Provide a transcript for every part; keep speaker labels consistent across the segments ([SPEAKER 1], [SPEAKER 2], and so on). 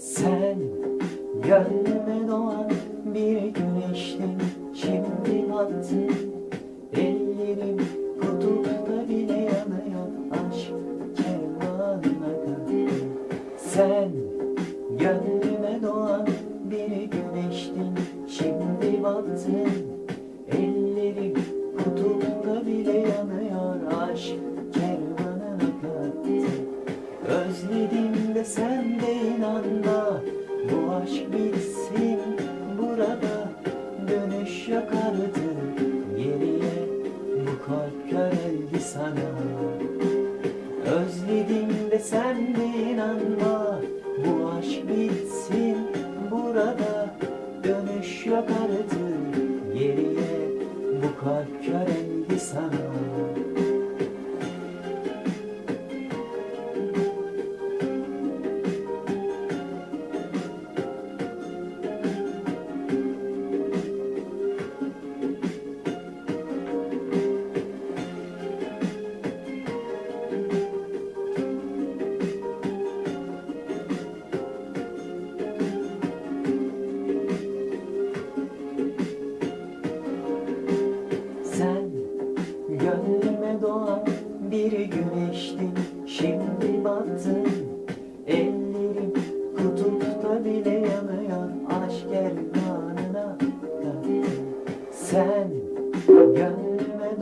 [SPEAKER 1] Sen gönlüme doğan bir güneştin. Şimdi battın. Bitsin burada Dönüş yok artık. Geriye Bu kalp köreldi sana Özledim de sen de inanma. Bu aşk bitsin Sen gönlüme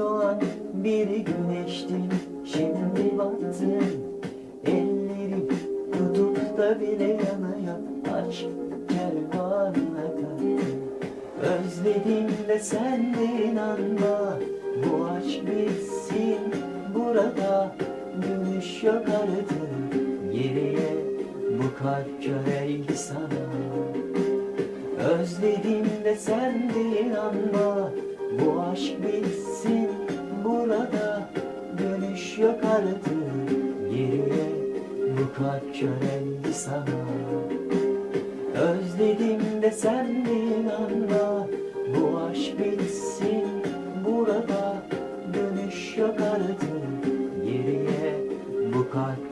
[SPEAKER 1] bir güneştin. Şimdi battın ellerim kutupta bile yanıyor Aşk kervanına Özledim de sen de Bu aşk bitsin burada Dönüş yok artık. Geriye Bu kalp köreydi sana Özledim de sen de inanma Bu aşk bitsin. Burada Dönüş yok artık. Geriye Bu kalp köreydi sana. Özledim de sen de inanma Bu aşk bitsin. Burada Dönüş yok artık. Geriye Bu kalp